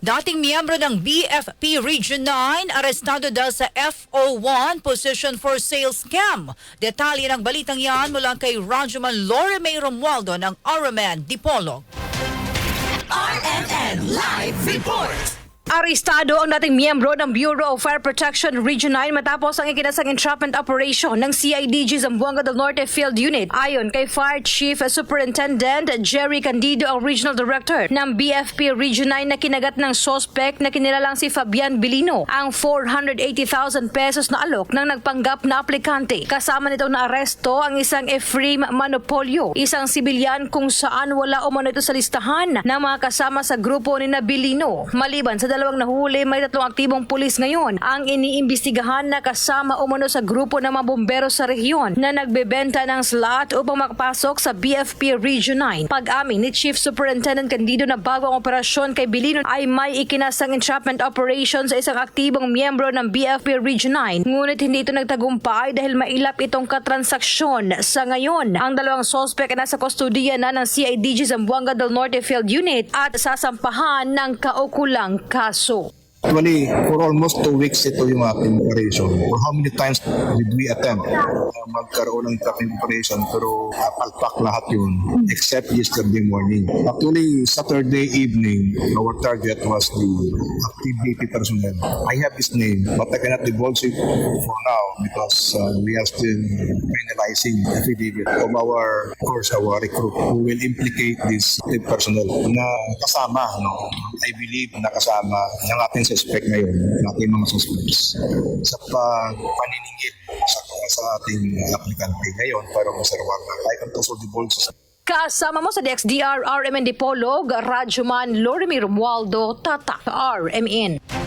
Dating miyembro ng BFP Region 9, arestado dahil sa FO1 Position for Sale Scam. Detalye ng balitang yan mula kay Rajuman Loreme Romualdo ng Araman Dipolog. RMN Live Report. Arestado ang dating miyembro ng Bureau of Fire Protection Region 9 matapos ang ikinasang entrapment operation ng CIDG Zamboanga del Norte Field Unit. Ayon kay Fire Chief Superintendent Jerry Candido, ang Regional Director ng BFP Region 9 na kinagat ng sospek na kinilalang si Fabian Bilino ang 480,000 pesos na alok ng nagpanggap na aplikante. Kasama nito na aresto ang isang Efraim Manopolio, isang sibilyan kung saan wala umano ito sa listahan ng mga kasama sa grupo ni Nabilino. Maliban sa dalawang nahuli, may tatlong aktibong pulis ngayon ang iniimbestigahan na kasama umano sa grupo ng mga bombero sa rehiyon na nagbebenta ng slot upang makapasok sa BFP Region 9. Pag-amin ni Chief Superintendent Candido na bago ang operasyon kay Bilino ay may ikinasang entrapment operation sa isang aktibong miyembro ng BFP Region 9. Ngunit hindi ito nagtagumpay dahil mailap itong katransaksyon. Sa ngayon, ang dalawang sospek ay nasa kustodiya na ng CIDG Zamboanga del Norte Field Unit at sasampahan ng kaukulang kaso. kaso. Actually, for almost two weeks ito yung ating operation. For how many times did we attempt na magkaroon ng tracking operation pero napalpak lahat yun except yesterday morning. Actually, Saturday evening, our target was the active duty personnel. I have his name but I cannot divulge it for now because uh, we are still finalizing affidavit of our, course, our recruit who will implicate this personnel na kasama, no? I believe na kasama ng ating suspect ngayon, ng ating mga suspects sa paniningil sa, sa ating aplikante ngayon para maserwang I can also divulge Kasama mo sa DXDR RMN Dipolog, Radyoman Lorime Romualdo, Tata, RMN.